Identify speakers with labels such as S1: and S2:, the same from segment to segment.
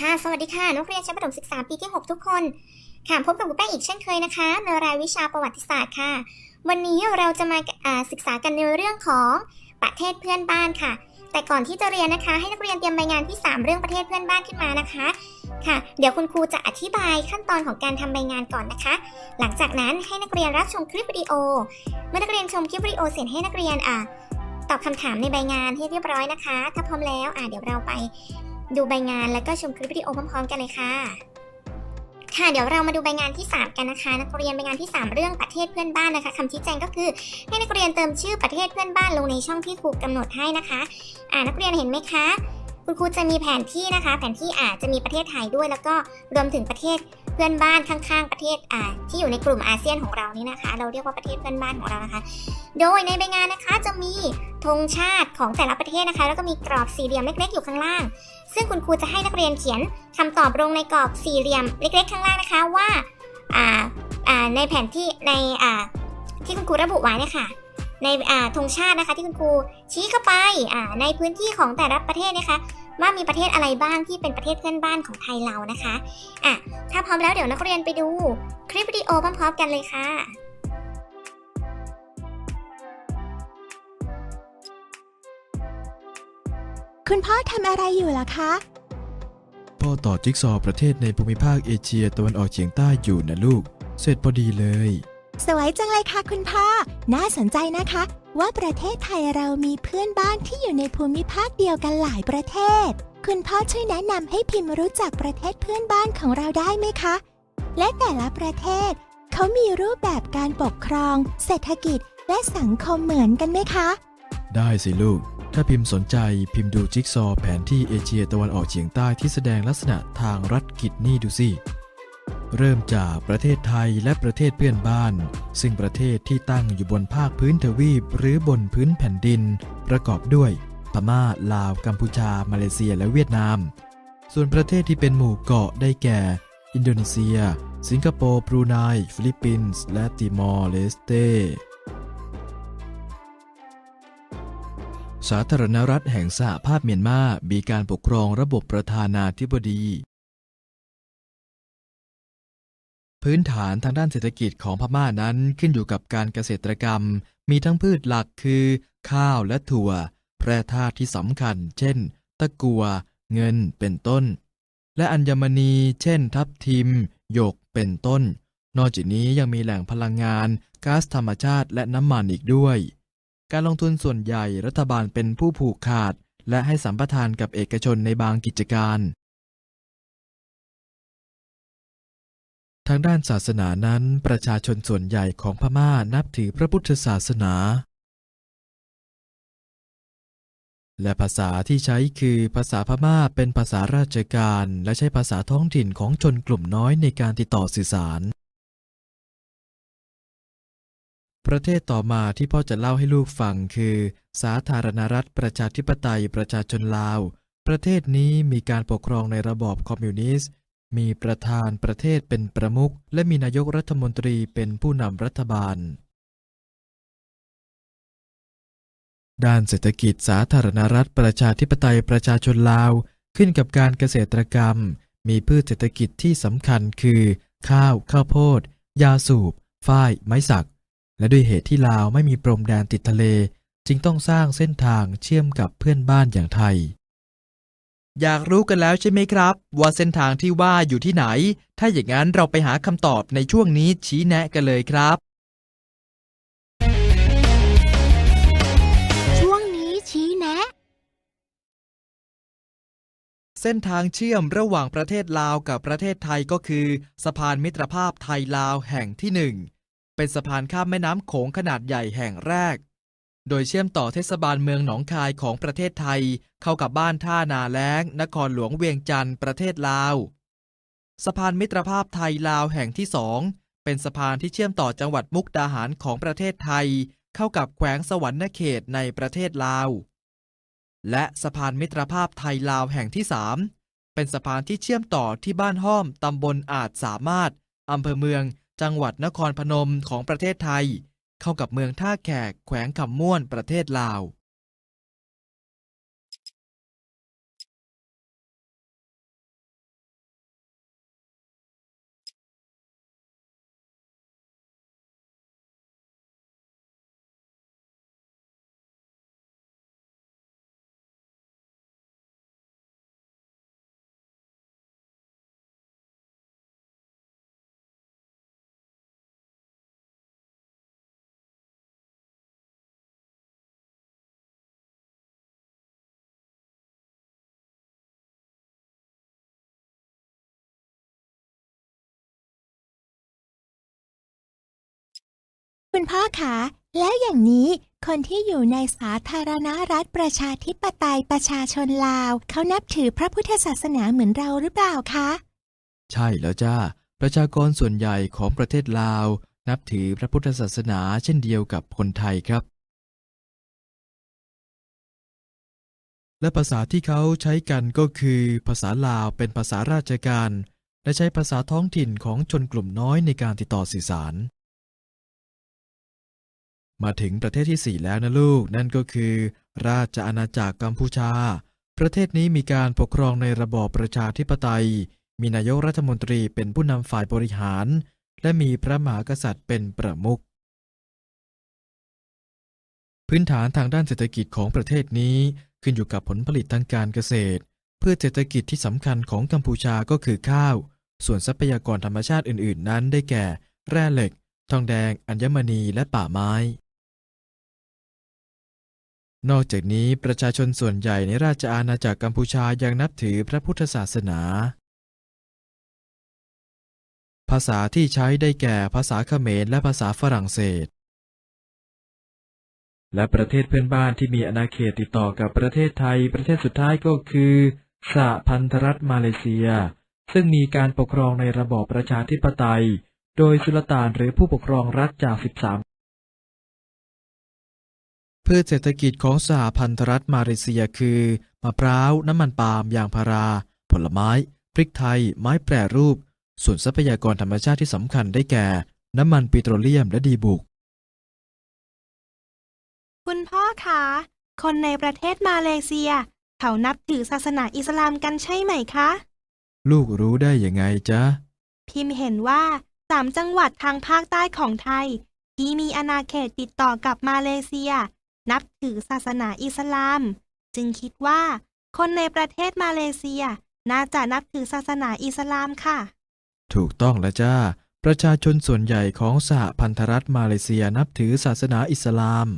S1: ค่ะ สวัสดีค่ะ นักเรียนชั้นประถมศึกษาปีที่ 6 ทุกคน ค่ะ พบกับครูแป้งอีกเช่นเคยนะคะ ในรายวิชาประวัติศาสตร์ค่ะ วันนี้เราจะมาศึกษากันในเรื่องของประเทศเพื่อนบ้านค่ะ แต่ก่อนที่จะเรียนนะคะ ให้นักเรียนเตรียมใบงานที่ 3 เรื่องประเทศเพื่อนบ้านขึ้นมานะคะ ค่ะ เดี๋ยวคุณครูจะอธิบายขั้นตอนของการทำใบงานก่อนนะคะ หลังจากนั้นให้นักเรียนรับชมคลิปวิดีโอ เมื่อนักเรียนชมคลิปวิดีโอเสร็จให้นักเรียนอ่าตอบคำถามในใบงานให้เรียบร้อยนะคะ ถ้าพร้อมแล้วอ่าเดี๋ยวเราไป ดูใบงานแล้วก็ชมคลิปวิดีโอพร้อมๆกันเลยค่ะ ค่ะเดี๋ยวเรามาดูใบงานที่ 3 กันนะคะ นักเรียนใบงานที่ 3 เรื่องประเทศเพื่อนบ้านนะคะคำชี้แจงก็คือ ให้นักเรียนเติมชื่อประเทศเพื่อนบ้านลงในช่องที่ครูกำหนดให้นะคะ อ่านักเรียนเห็นไหมคะคุณครูจะมีแผนที่นะคะ แผนที่อาจจะมีประเทศไทยด้วย แล้วก็รวมถึงประเทศ พื่อนบ้านข้างๆประเทศอ่าที่อยู่ในกลุ่มอาเซียนของเรานี่นะคะ เราเรียกว่าประเทศเพื่อนบ้านของเรานะคะ โดยในใบงานนะคะจะมีธงชาติของแต่ละประเทศนะคะ แล้วก็มีกรอบสี่เหลี่ยมเล็ก ๆ อยู่ข้างล่าง ซึ่งคุณครูจะให้นักเรียนเขียนคำตอบลงในกรอบสี่เหลี่ยมเล็ก ๆ ข้างล่างนะคะว่าอ่าอ่าในแผนที่ในอ่าที่คุณครูระบุไว้นี่ยค่ะ ในอ่าธงชาตินะคะที่คุณครูชี้เข้าไปอ่าในพื้นที่ของแต่ละประเทศนะคะ ว่ามีประเทศอะไรบ้างที่เป็นประเทศเพื่อนบ้านของไทยเรานะคะอะถ้าพร้อมแล้วเดี๋ยวนักเรียนไปดูคลิปวิดีโอพร้อมๆกันเลยค่ะ
S2: คุณพ่อทำอะไรอยู่ล่ะคะ
S3: พ่อต่อจิ๊กซอว์ประเทศในภูมิภาคเอเชียตะวันออกเฉียงใต้อยู่นะลูก เสร็จพอดีเลย
S2: สวยจังเลยค่ะคุณพ่อ น่าสนใจนะคะ ว่าประเทศไทยเรามีเพื่อนบ้านที่อยู่ในภูมิภาคเดียวกันหลายประเทศ คุณพ่อช่วยแนะนำให้พิมพ์รู้จักประเทศเพื่อนบ้านของเราได้ไหมคะ และแต่ละประเทศ เขามีรูปแบบการปกครอง เศรษฐกิจ และสังคมเหมือนกันไหมคะ
S3: ได้สิลูก ถ้าพิมพ์สนใจพิมพ์ดูจิ๊กซอว์แผนที่เอเชียตะวันออกเฉียงใต้ที่แสดงลักษณะทางรัฐกิจนี่ดูสิ เริ่มจากประเทศไทยและประเทศเพื่อนบ้าน ซึ่งประเทศที่ตั้งอยู่บนภาคพื้นทวีปหรือบนพื้นแผ่นดิน ประกอบด้วยพม่า ลาว กัมพูชา มาเลเซีย และเวียดนาม ส่วนประเทศที่เป็นหมู่เกาะได้แก่ อินโดนีเซีย สิงคโปร์บรูไน ฟิลิปปินส์ และติมอร์เลสเต สาธารณรัฐแห่งสหภาพเมียนมา มีการปกครองระบบประธานาธิบดี พื้นฐานทางด้านเศรษฐกิจของพม่านั้นขึ้นอยู่กับการเกษตรกรรม มีทั้งพืชหลักคือ ข้าวและถั่วแปรธาตุที่สำคัญ เช่น ตะกัว เงินเป็นต้น และอัญมณี เช่น ทับทิมหยกเป็นต้น นอกจากนี้ยังมีแหล่งพลังงานก๊าซธรรมชาติและน้ำมันอีกด้วย การลงทุนส่วนใหญ่รัฐบาลเป็นผู้ผูกขาด และให้สัมปทานกับเอกชนในบางกิจการ ทางด้านศาสนานั้นประชาชนส่วนใหญ่ของพม่านับถือพระพุทธศาสนา และภาษาที่ใช้คือภาษาพม่าเป็นภาษาราชการ และใช้ภาษาท้องถิ่นของชนกลุ่มน้อยในการติดต่อสื่อสาร ประเทศต่อมาที่พ่อจะเล่าให้ลูกฟังคือ สาธารณรัฐประชาธิปไตยประชาชนลาว ประเทศนี้มีการปกครองในระบอบคอมมิวนิสต์ มีประธานประเทศเป็นประมุขและมีนายกรัฐมนตรีเป็นผู้นำรัฐบาล ด้านเศรษฐกิจสาธารณรัฐประชาธิปไตยประชาชนลาว ขึ้นกับการเกษตรกรรม มีพืชเศรษฐกิจที่สำคัญคือ ข้าว ข้าวโพด ยาสูบ ฝ้าย ไม้สัก และด้วยเหตุที่ลาวไม่มีพรมแดนติดทะเล จึงต้องสร้างเส้นทางเชื่อมกับเพื่อนบ้านอย่างไทย อยากรู้กันแล้วใช่ไหมครับ ว่าเส้นทางที่ว่าอยู่ที่ไหน ถ้าอย่างนั้นเราไปหาคำตอบในช่วงนี้ชี้แนะกันเลยครับ
S2: ช่วงนี้ชี้แนะ
S3: เส้นทางเชื่อมระหว่างประเทศลาวกับประเทศไทยก็คือ สะพานมิตรภาพไทยลาวแห่งที่หนึ่งเป็นสะพานข้ามแม่น้ำโขงขนาดใหญ่แห่งแรก โดยเชื่อมต่อเทศบาลเมืองหนองคายของประเทศไทย เข้ากับบ้านท่านาแล้ง นครหลวงเวียงจันทร์ประเทศลาว สะพานมิตรภาพไทยลาวแห่งที่สองเป็นสะพานที่เชื่อมต่อจังหวัดมุกดาหารของประเทศไทย เข้ากับแขวงสวรรณเขตในประเทศลาว และสะพานมิตรภาพไทยลาวแห่งที่สามเป็นสะพานที่เชื่อมต่อที่บ้านห้อมตำบลอาจสามารถอำเภอเมือง จังหวัดนครพนมของประเทศไทย เข้ากับเมืองท่าแขกแขวงคำม่วนประเทศลาว
S2: คุณพ่อคะแล้วอย่างนี้คนที่อยู่ในสาธารณรัฐประชาธิปไตยประชาชนลาว เขานับถือพระพุทธศาสนาเหมือนเราหรือเปล่าคะ
S3: ใช่แล้วจ้า ประชากรส่วนใหญ่ของประเทศลาว นับถือพระพุทธศาสนาเช่นเดียวกับคนไทยครับ และภาษาที่เขาใช้กันก็คือ ภาษาลาวเป็นภาษาราชการ และใช้ภาษาท้องถิ่นของชนกลุ่มน้อยในการติดต่อสื่อสาร มาถึงประเทศที่ 4 แล้วนะลูก นั่นก็คือ ราชอาณาจักรกัมพูชา ประเทศนี้มีการปกครองในระบอบประชาธิปไตย มีนายกรัฐมนตรีเป็นผู้นำฝ่ายบริหาร และมีพระมหากษัตริย์เป็นประมุขพื้นฐานทางด้านเศรษฐกิจของประเทศนี้ ขึ้นอยู่กับผลผลิตทางการเกษตร เพื่อเศรษฐกิจที่สำคัญของกัมพูชาก็คือข้าว ส่วนทรัพยากรธรรมชาติอื่น ๆ นั้นได้แก่ แร่เหล็ก ทองแดง อัญมณีและป่าไม้ นอกจากนี้ประชาชนส่วนใหญ่ในราชอาณาจักรกัมพูชายังนับถือพระพุทธศาสนา ภาษาที่ใช้ได้แก่ภาษาเขมรและภาษาฝรั่งเศส และประเทศเพื่อนบ้านที่มีอาณาเขตติดต่อกับประเทศไทย ประเทศสุดท้ายก็คือสหพันธรัฐมาเลเซีย ซึ่งมีการปกครองในระบอบประชาธิปไตย โดยสุลต่านหรือผู้ปกครองรัฐจาก 13 พืชเศรษฐกิจของสหพันธรัฐมาเลเซียคือมะพร้าว น้ำมันปาล์มยางพารา ผลไม้ พริกไทย ไม้แปรรูป ส่วนทรัพยากรธรรมชาติที่สำคัญได้แก่ น้ำมันปิโตรเลียมและดีบุก
S2: คุณพ่อคะ คนในประเทศมาเลเซีย เขานับถือศาสนาอิสลามกันใช่ไหมคะ
S3: ลูกรู้ได้ยังไงจ๊ะ
S2: พิมพ์เห็นว่าสามจังหวัดทางภาคใต้ของไทย ที่มีอาณาเขตติดต่อกับมาเลเซีย นับถือศาสนาอิสลาม จึงคิดว่า คนในประเทศมาเลเซีย น่าจะนับถือศาสนาอิสลามค่ะ
S3: ถูกต้องแล้วจ้า ประชาชนส่วนใหญ่ของสหพันธรัฐมาเลเซียนับถือศาสนาอิสลาม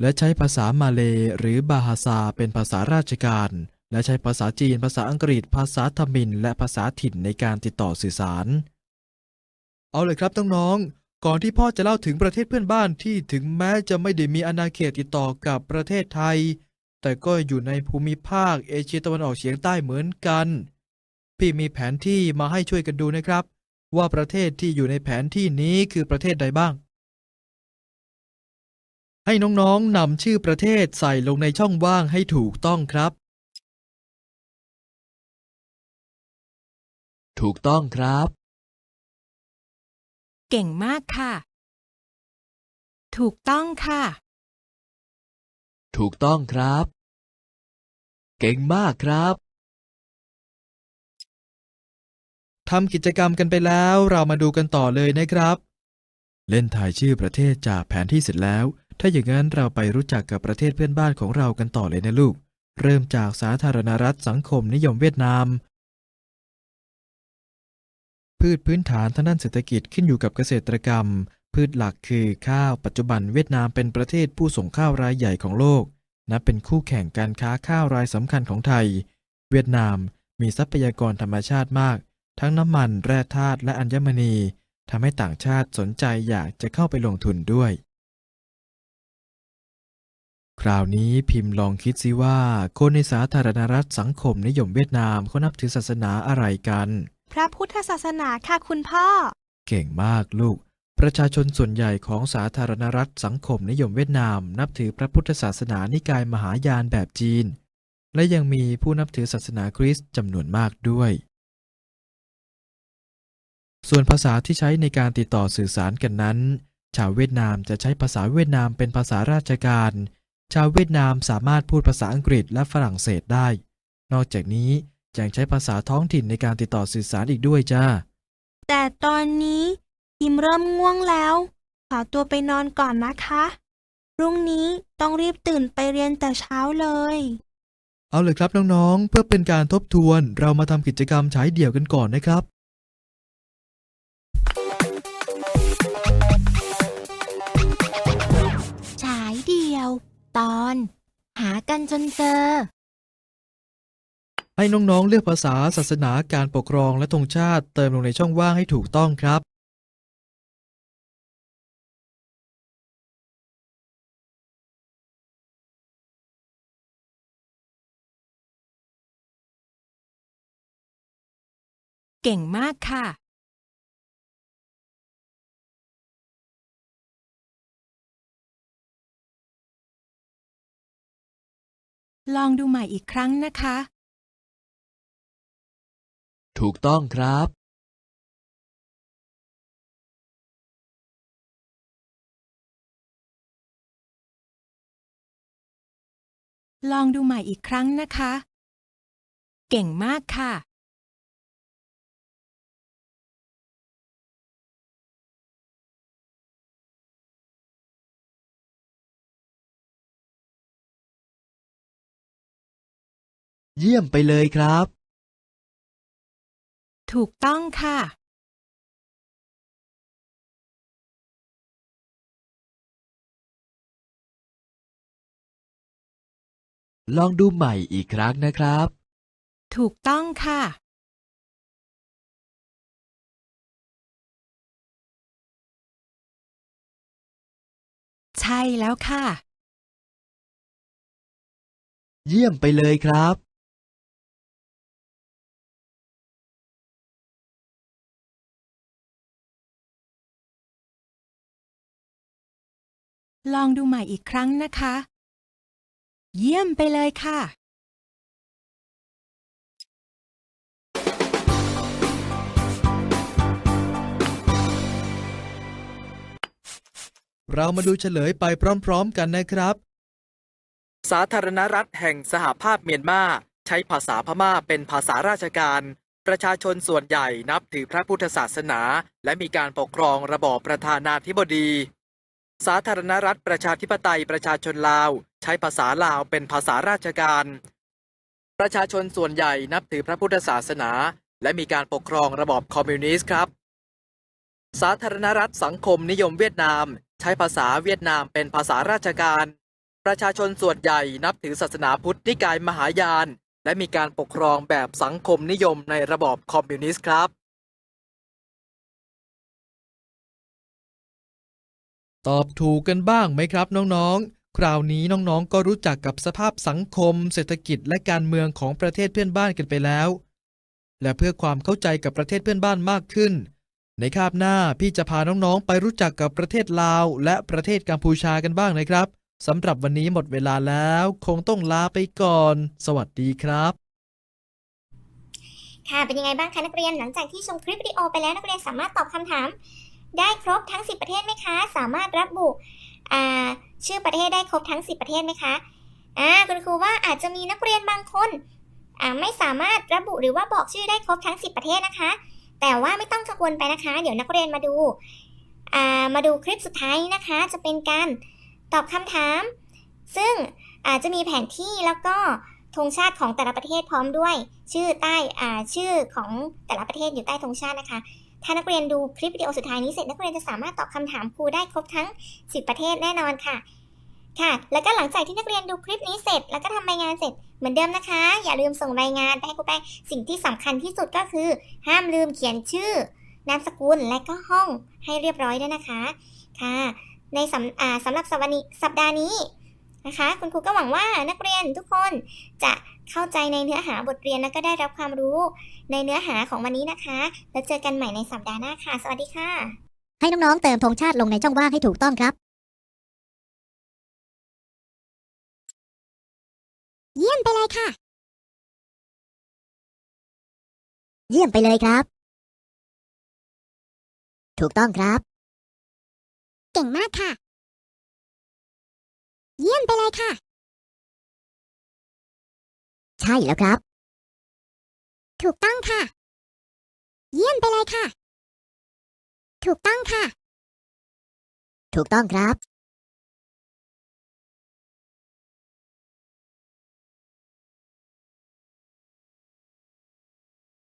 S3: และใช้ภาษามาเลหรือบาฮาซาเป็นภาษาราชการ และใช้ภาษาจีน ภาษาอังกฤษ ภาษาทมิน และภาษาถิ่นในการติดต่อสื่อสาร เอาเลยครับน้องๆ ก่อนที่พ่อจะเล่าถึงประเทศเพื่อนบ้านที่ถึงแม้จะไม่ได้มีอาณาเขตติดต่อกับประเทศไทย แต่ก็อยู่ในภูมิภาคเอเชียตะวันออกเฉียงใต้เหมือนกัน พี่มีแผนที่มาให้ช่วยกันดูนะครับ ว่าประเทศที่อยู่ในแผนที่นี้คือประเทศใดบ้าง ให้น้องๆนำชื่อประเทศใส่ลงในช่องว่างให้ถูกต้องครับ ถูกต้องครับ
S2: เก่งมากค่ะ ถูกต้องค่ะ
S3: ถูกต้องครับ เก่งมากครับ ทำกิจกรรมกันไปแล้วเรามาดูกันต่อเลยนะครับ เล่นถ่ายชื่อประเทศจากแผนที่เสร็จแล้ว ถ้าอย่างนั้นเราไปรู้จักกับประเทศเพื่อนบ้านของเรากันต่อเลยนะลูก เริ่มจากสาธารณรัฐสังคมนิยมเวียดนาม พืชพื้นฐานทางด้านเศรษฐกิจขึ้นอยู่กับเกษตรกรรม พืชหลักคือข้าวปัจจุบันเวียดนามเป็นประเทศผู้ส่งข้าวรายใหญ่ของโลกนับเป็นคู่แข่งการค้าข้าวรายสำคัญของไทย เวียดนามมีทรัพยากรธรรมชาติมาก ทั้งน้ำมันแร่ธาตุและอัญมณีทำให้ต่างชาติสนใจอยากจะเข้าไปลงทุนด้วย คราวนี้พิมพ์ลองคิดซิว่า คนในสาธารณรัฐสังคมนิยมเวียดนามเขานับถือศาสนาอะไรกัน
S2: พระพุทธศาสนาค่ะคุณพ่อ
S3: เก่งมากลูก ประชาชนส่วนใหญ่ของสาธารณรัฐสังคมนิยมเวียดนาม นับถือพระพุทธศาสนานิกายมหายานแบบจีน และยังมีผู้นับถือศาสนาคริสต์จำนวนมากด้วย ส่วนภาษาที่ใช้ในการติดต่อสื่อสารกันนั้น ชาวเวียดนามจะใช้ภาษาเวียดนามเป็นภาษาราชการ ชาวเวียดนามสามารถพูดภาษาอังกฤษและฝรั่งเศสได้ นอกจากนี้ ยังใช้ภาษาท้องถิ่นในการติดต่อสื่อสารอีกด้วยจ้า
S2: แต่ตอนนี้พิมเริ่มง่วงแล้ว ขอตัวไปนอนก่อนนะคะ พรุ่งนี้ต้องรีบตื่นไปเรียนแต่เช้าเลย
S3: เอาเลยครับน้องๆ เพื่อเป็นการทบทวนเรามาทำกิจกรรมใช้เดี่ยวกันก่อนนะครับ
S2: ฉายเดียว ตอน หากันจนเจอ
S3: ให้น้องๆเลือกภาษาศาสนาการปกครองและธงชาติเติมลงในช่องว่างให้ถูกต้องครับ
S2: เก่งมากค่ะ ลองดูใหม่อีกครั้งนะคะ
S3: ถูกต้องครับ
S2: ลองดูใหม่อีกครั้งนะคะ เก่งมากค่ะ
S3: เยี่ยมไปเลยครับ
S2: ถูกต้องค่ะ
S3: ลองดูใหม่อีกครั้งนะครับ
S2: ถูกต้องค่ะ ใช่แล้วค่ะ
S3: เยี่ยมไปเลยครับ
S2: ลองดูใหม่อีกครั้งนะคะ เยี่ยมไปเลยค่ะ
S3: เรามาดูเฉลยไปพร้อมๆกันนะครับ
S4: สาธารณรัฐแห่งสหภาพเมียนมาใช้ภาษาพม่าเป็นภาษาราชการ ประชาชนส่วนใหญ่นับถือพระพุทธศาสนา และมีการปกครองระบอบประธานาธิบดี สาธารณรัฐประชาธิปไตยประชาชนลาว ใช้ภาษาลาวเป็นภาษาราชการ ประชาชนส่วนใหญ่นับถือพระพุทธศาสนา และมีการปกครองระบอบคอมมิวนิสต์ครับ สาธารณรัฐสังคมนิยมเวียดนาม ใช้ภาษาเวียดนามเป็นภาษาราชการ ประชาชนส่วนใหญ่นับถือศาสนาพุทธนิกายมหายาน และมีการปกครองแบบสังคมนิยมในระบอบคอมมิวนิสต์ครับ
S3: ตอบถูกกันบ้างไหมครับน้องๆ คราวนี้น้องๆ ก็รู้จักกับสภาพสังคม เศรษฐกิจและการเมืองของประเทศเพื่อนบ้านกันไปแล้ว และเพื่อความเข้าใจกับประเทศเพื่อนบ้านมากขึ้น ในคาบหน้าพี่จะพาน้องๆ ไปรู้จักกับประเทศลาว และประเทศกัมพูชากันบ้างนะครับสำหรับวันนี้หมดเวลาแล้ว คงต้องลาไปก่อน สวัสดีครับ
S1: ค่ะเป็นยังไงบ้างคะนักเรียนหลังจากที่ชมคลิปวิดีโอไปแล้วนักเรียนสามารถตอบคำถาม ได้ครบทั้ง 10 ประเทศไหมคะ สามารถระบุอ่าชื่อประเทศได้ครบทั้ง 10 ประเทศไหมคะอ่าคุณครูว่าอาจจะมีนักเรียนบางคนไม่สามารถระบุหรือว่าบอกชื่อได้ครบทั้ง 10 ประเทศนะคะ แต่ว่าไม่ต้องกังวลไปนะคะ เดี๋ยวนักเรียนมาดูมาดูคลิปสุดท้ายนะคะ จะเป็นการตอบคำถาม ซึ่งอาจจะมีแผนที่แล้วก็ธงชาติของแต่ละประเทศพร้อมด้วย ชื่อใต้ชื่อของแต่ละประเทศอยู่ใต้ธงชาตินะคะ ถ้านักเรียนดูคลิปวิดีโอสุดท้ายนี้เสร็จนักเรียนจะสามารถตอบคำถามครูได้ครบทั้ง 10 ประเทศแน่นอนค่ะ ค่ะ แล้วก็หลังจากที่นักเรียนดูคลิปนี้เสร็จ แล้วก็ทำรายงานเสร็จเหมือนเดิมนะคะ อย่าลืมส่งรายงานไปให้ครูแป้งสิ่งที่สำคัญที่สุดก็คือ ห้ามลืมเขียนชื่อนามสกุลและก็ห้องให้เรียบร้อยด้วยนะคะ ค่ะ ในสำสำหรับสัปดาห์นี้ นะคะ คุณครูก็หวังว่านักเรียนทุกคนจะเข้าใจในเนื้อหาบทเรียนและก็ได้รับความรู้ในเนื้อหาของวันนี้นะคะ แล้วเจอกันใหม่ในสัปดาห์หน้าค่ะ สวัสดีค่ะ
S5: ให้น้องๆเติมธงชาติลงในช่องว่างให้ถูกต้องครับ
S1: เยี่ยมไปเลยค่ะ
S5: เยี่ยมไปเลยครับ ถูกต้องครับ
S1: เก่งมากค่ะ เยี่ยมไปเลยค่ะ
S5: ใช่แล้วครับ
S1: ถูกต้องค่ะ เยี่ยมไปเลยค่ะ ถูกต้องค่ะ
S5: ถูกต้องครับ